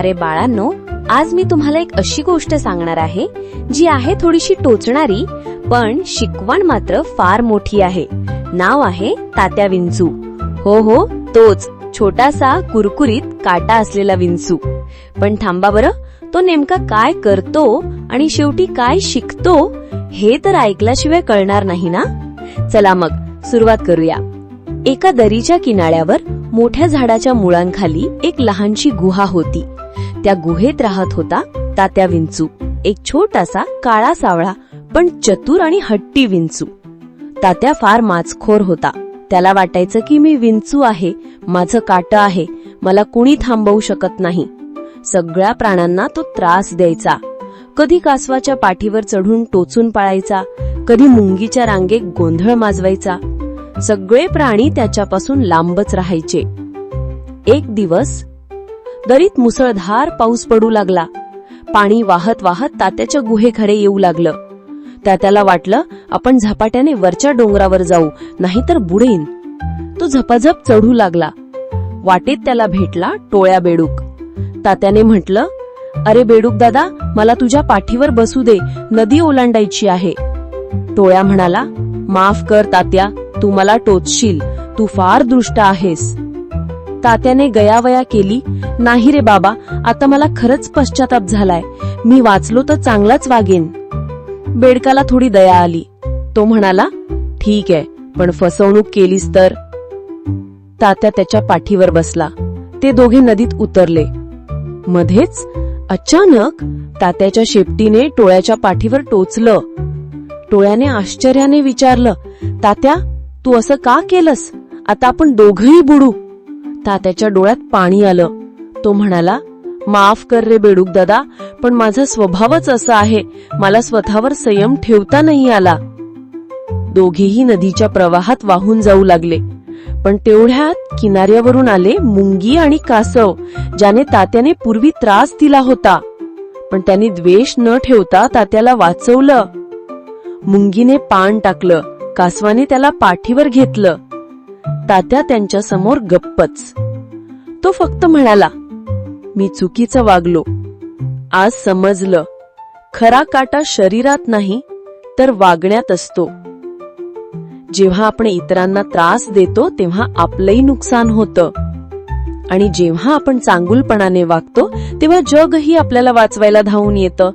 अरे बाळांनो आज मी तुम्हाला एक अशी गोष्ट सांगणार आहे जी आहे थोडीशी टोचणारी पण शिकवण मात्र फार मोठी आहे. नाव आहे तात्या विंचू. हो हो तोच छोटासा कुरकुरीत काटा असलेला विंचू. पण थांबा बरं तो नेमका काय करतो आणि शेवटी काय शिकतो हे तर ऐकल्याशिवाय कळणार नाही ना? चला मग सुरुवात करूया. एका दरीच्या किनाऱ्यावर मोठ्या झाडाच्या मुळांखाली एक लहानशी गुहा होती. त्या गुहेत राहत होता तात्या विंचू. एक छोटासा काळा सावळा पण चतुर आणि हट्टी विंचू. तात्या फार माचखोर होता. त्याला वाटायचं की मी विंचू आहे माझं काट आहे मला कुणी थांबवू शकत नाही. सगळ्या प्राण्यांना तो त्रास द्यायचा. कधी कासवाच्या पाठीवर चढून टोचून पाळायचा कधी मुंगीच्या रांगेत गोंधळ माजवायचा. सगळे प्राणी त्याच्यापासून लांबच राहायचे. एक दिवस दरीत मुसळधार पाऊस पडू लागला. पाणी वाहत वाहत तात्याच्या गुहेकडे येऊ लागलं. तात्याला वाटलं आपण झपाट्याने वरच्या डोंगरावर जाऊ नाहीतर बुडेन. तो झपाझप चढू लागला. वाटेत त्याला भेटला टोळ्या बेडूक. तात्याने म्हटलं अरे बेडूक दादा मला तुझ्या पाठीवर बसू दे नदी ओलांडायची आहे. टोळ्या म्हणाला माफ कर तात्या तू मला टोचशील तू फार दृष्ट आहेस. तात्याने गयावया केली. नाही रे बाबा आता मला खरंच पश्चाताप झालाय. मी वाचलो तर चांगलाच वागेन. बेडकाला थोडी दया आली. तो म्हणाला ठीक आहे पण फसवणूक केलीस तर? तात्या त्याच्या पाठीवर बसला. ते दोघे नदीत उतरले. मध्येच अचानक तात्याच्या शेपटीने टोळ्याच्या पाठीवर टोचलं. टोळ्याने आश्चर्याने विचारलं तात्या तू असं का केलंस? आता आपण दोघही बुडू. तात्याच्या डोळ्यात पाणी आलं. तो म्हणाला माफ कर रे बेडूक दादा पण माझा स्वभावच असा आहे. मला स्वतःवर संयम ठेवता नाही आला. दोघेही नदीच्या प्रवाहात वाहून जाऊ लागले. पण तेवढ्यात किनाऱ्यावरून आले मुंगी आणि कासव ज्याने तात्याने पूर्वी त्रास दिला होता. पण त्यांनी द्वेष न ठेवता तात्याला वाचवलं. मुंगीने पान टाकलं कासवाने त्याला पाठीवर घेतलं. तात्या त्यांच्यासमोर गप्पच. तो फक्त म्हणाला मी चुकीचं वागलो. आज समजलं. खरा काटा शरीरात नाही तर वागण्यात असतो. जेव्हा आपण इतरांना त्रास देतो तेव्हा आपलंही नुकसान होतं. आणि जेव्हा आपण चांगुलपणाने वागतो तेव्हा जगही आपल्याला वाचवायला धावून येतं.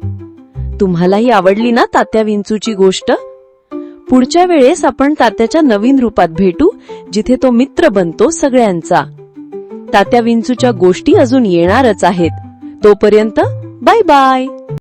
तुम्हालाही आवडली ना तात्या विंचूची गोष्ट? पुढच्या वेळेस आपण तात्याच्या नवीन रूपात भेटू जिथे तो मित्र बनतो सगळ्यांचा. तात्या विंचूच्या गोष्टी अजून येणारच आहेत. तोपर्यंत बाय बाय.